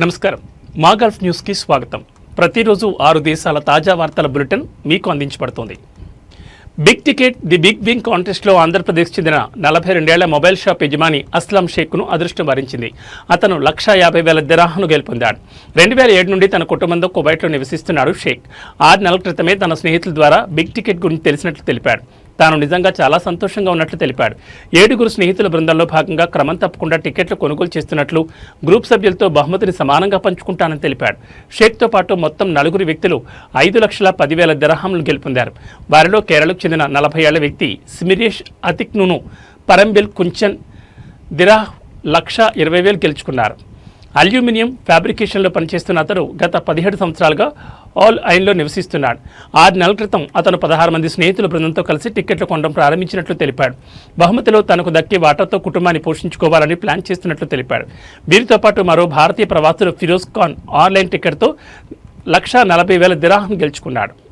నమస్కారం. మా గల్ఫ్ న్యూస్కి స్వాగతం. ప్రతిరోజు ఆరు దేశాల తాజా వార్తల బులెటిన్ మీకు అందించబడుతుంది. Big ticket the big win కాంటెస్ట్లో Andhra Pradesh చెందిన నలభై రెండేళ్ళ మొబైల్ షాప్ యజమాని అస్లాం షేక్ను అదృష్టం వరించింది. అతను లక్షా యాభై వేల దిరాహను గెలుపొందాడు. రెండు వేల ఏడు నుండి తన కుటుంబంతో కువైట్లో నివసిస్తున్నాడు షేక్. ఆరు నెలల క్రితమే తన స్నేహితుల ద్వారా బిగ్ టికెట్ గురించి తెలిసినట్లు తెలిపాడు. తాను నిజంగా చాలా సంతోషంగా ఉన్నట్లు తెలిపాడు. ఏడుగురు స్నేహితుల బృందంలో భాగంగా క్రమం తప్పకుండా టికెట్లు కొనుగోలు చేస్తున్నట్లు గ్రూప్ సభ్యులతో బహుమతిని సమానంగా పంచుకుంటానని తెలిపాడు. షేక్తో పాటు మొత్తం నలుగురు వ్యక్తులు ఐదు లక్షల పదివేల దిరహాంలు గెలుపొందారు. వారిలో కేరళకు చెందిన నలభై ఏళ్ళ వ్యక్తి స్మిరేష్ అతిక్నును పరంబిల్ కుంచన్ దిరాహ్ లక్ష ఇరవై వేలు గెలుచుకున్నారు. అల్యూమినియం ఫ్యాబ్రికేషన్లో పనిచేస్తున్న అతను గత పదిహేడు సంవత్సరాలుగా ఆల్ ఐన్లో నివసిస్తున్నాడు. ఆరు నెలల క్రితం అతను పదహారు మంది స్నేహితుల బృందంతో కలిసి టిక్కెట్లు కొనడం ప్రారంభించినట్లు తెలిపాడు. బహుమతిలో తనకు దక్కే వాటాతో కుటుంబాన్ని పోషించుకోవాలని ప్లాన్ చేస్తున్నట్లు తెలిపాడు. వీరితో పాటు మరో భారతీయ ప్రవాసులు ఫిరోజ్ ఖాన్ ఆన్లైన్ టికెట్తో లక్ష నలభై వేల దిరాహం గెలుచుకున్నాడు.